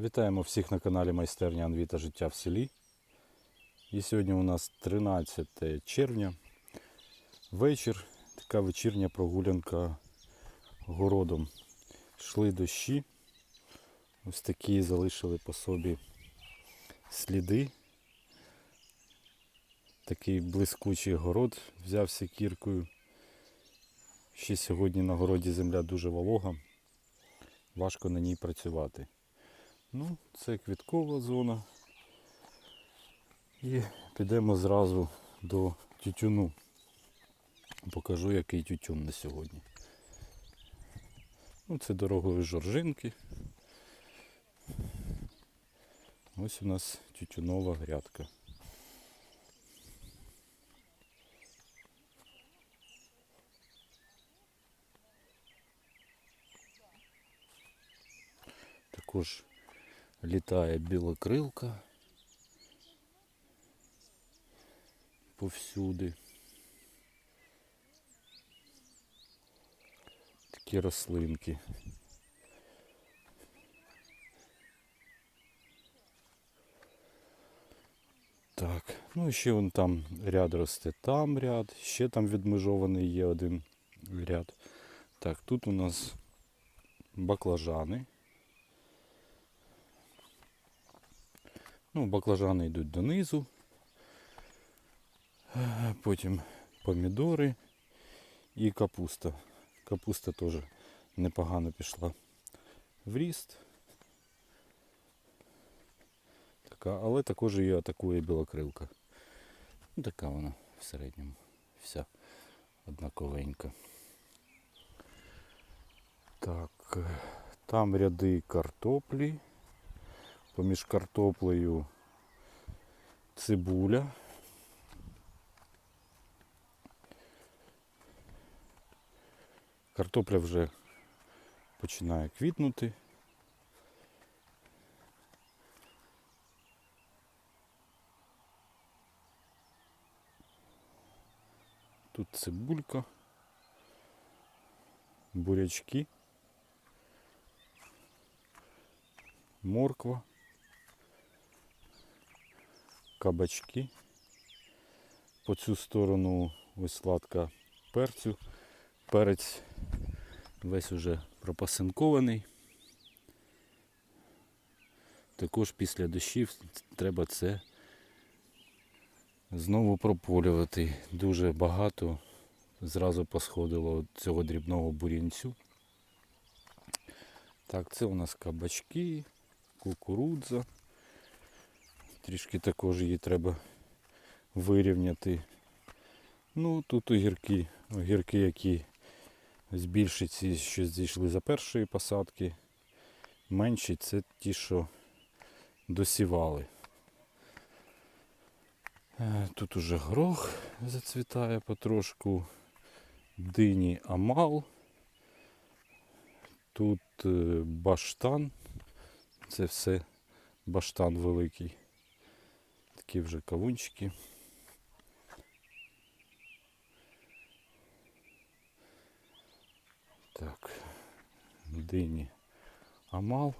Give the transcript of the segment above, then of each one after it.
Вітаємо всіх на каналі Майстерня Анвіта Життя в селі. І сьогодні у нас 13 червня. Вечір. Така вечірня прогулянка городом. Йшли дощі. Ось такі залишили по собі сліди. Такий блискучий город взявся кіркою. Ще сьогодні на городі земля дуже волога. Важко на ній працювати. Ну, це квіткова зона. І підемо зразу до тютюну. Покажу, який тютюн на сьогодні. Ну, це дорогої жоржинки. Ось у нас тютюнова грядка. Також літає білокрилка повсюди. Такі рослинки. Так, ну і ще вон там ряд росте, там ряд, ще там відмежований є один ряд. Так, тут у нас баклажани. Ну, баклажани йдуть донизу. Потім помідори і капуста. Капуста теж непогано пішла в ріст. Така, але також її атакує білокрилка. Ну, така вона в середньому. Вся однаковенька. Так, е, там ряди картоплі. Поміж картоплею цибуля. Картопля вже починає квітнути. Тут цибулька, бурячки, морква. Кабачки. По цю сторону ось сладка перцю. Перець весь уже пропасинкований. Також після дощів треба це знову прополювати. Дуже багато зразу посходило цього дрібного бурінцю. Так, це у нас кабачки, кукурудза. Трішки також її треба вирівняти. Ну, тут огірки, огірки, які збільші ці, що зійшли за першої посадки. Менші це ті, що досівали. Е, Тут уже горох зацвітає потрошку, дині амал. Тут е, баштан. Це все баштан великий. Такі вже кавунчики. Так, дині амал.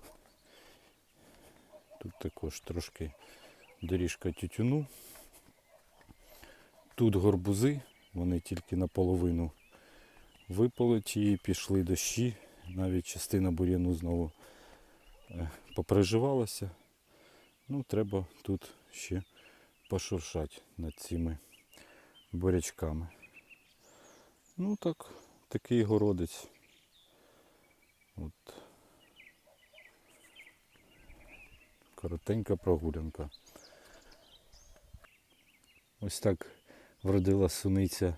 Тут також трошки доріжка тютюну. Тут горбузи, вони тільки наполовину виполоті і пішли дощі. Навіть частина бур'яну знову е, поприживалася. Ну, треба тут ще пошуршати над цими бурячками. Ну так, такий городець. От. Коротенька прогулянка. Ось так вродила суниця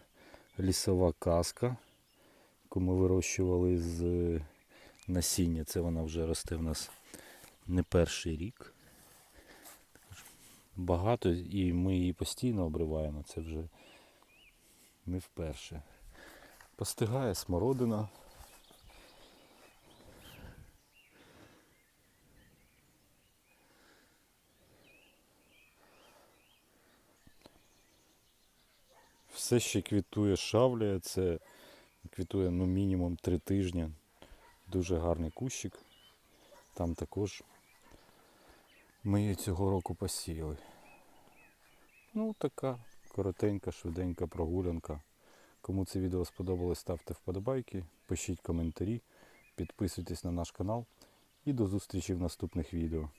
лісова казка, яку ми вирощували з е, насіння. Це вона вже росте в нас не перший рік багато і ми її постійно обриваємо. Це вже не вперше. Постигає смородина. Все ще квітує шавлія, це квітує ну, мінімум три тижні. Дуже гарний кущик. Там також ми її цього року посіяли. Ну, така коротенька, швиденька прогулянка. Кому це відео сподобалось, ставте вподобайки, пишіть коментарі, підписуйтесь на наш канал і до зустрічі в наступних відео.